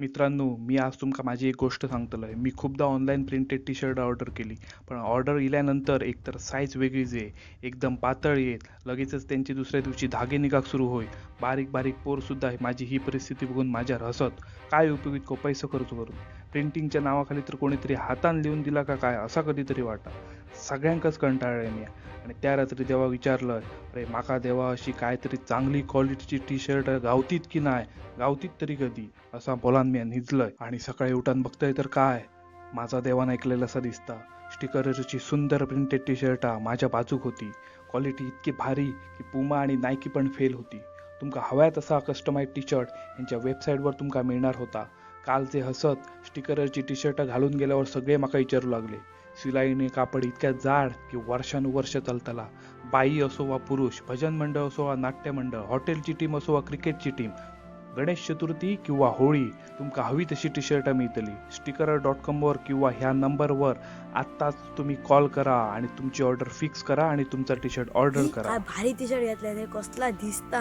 मित्रांनो मी आज तुमका माझी एक गोष्ट सांगतलोय. मी खूपदा online printed T shirt order केली पण ऑर्डर इल्यानंतर एकतर साईज वेगळीच आहे. एकदम पातळ येत. लगेचच त्यांची दुसऱ्या दिवशी धागे निघाक सुरू होय बारीक बारीक पोरसुद्धा आहे. माझी ही परिस्थिती बघून माझ्यावर हसत काय उपयोग इतकं पैसा खर्च करून प्रिंटिंगच्या नावाखाली तर कोणीतरी हातान लिहून दिला का काय? असा कधीतरी वाटा. सगळ्यांकच कंटाळलंय मी. आणि त्या रात्री देवा विचारलं अरे माका देवा अशी काहीतरी चांगली क्वालिटीची टी शर्ट गावतीत की नाही? गावतीत तरी कधी? असा बोलान मी निजलंय. आणि सकाळी उठान बघतोय तर काय? माझा देवान ऐकलेला असा दिसता. स्टिकरची सुंदर प्रिंटेड टी शर्ट माझ्या बाजूक होती. क्वालिटी इतकी भारी की पुमा आणि नायकी पण फेल होती. तुमका हव्या तसा कस्टमाइज टी शर्ट यांच्या वेबसाईटवर तुमका मिळणार होता. कालचे हसत स्टिकरची टी शर्ट घालून गेल्यावर सगळे माका विचारू लागले. सिलाईने कापड इतक्या जाड की वर्षानुवर्ष चालतला बाई असो वा पुरुष भजन मंडळ असो वा नाट्य मंडळ हॉटेलची टीम असो वा क्रिकेटची टीम गणेश चतुर्थी किंवा होळी तुमका हवी तशी टी शर्ट मिळतली स्टिकर डॉट कॉमवर किंवा ह्या नंबरवर आत्ताच तुम्ही कॉल करा आणि तुमची ऑर्डर फिक्स करा आणि तुमचा टी शर्ट ऑर्डर करा. भारी टी शर्ट घेतलाय ते कसला दिसता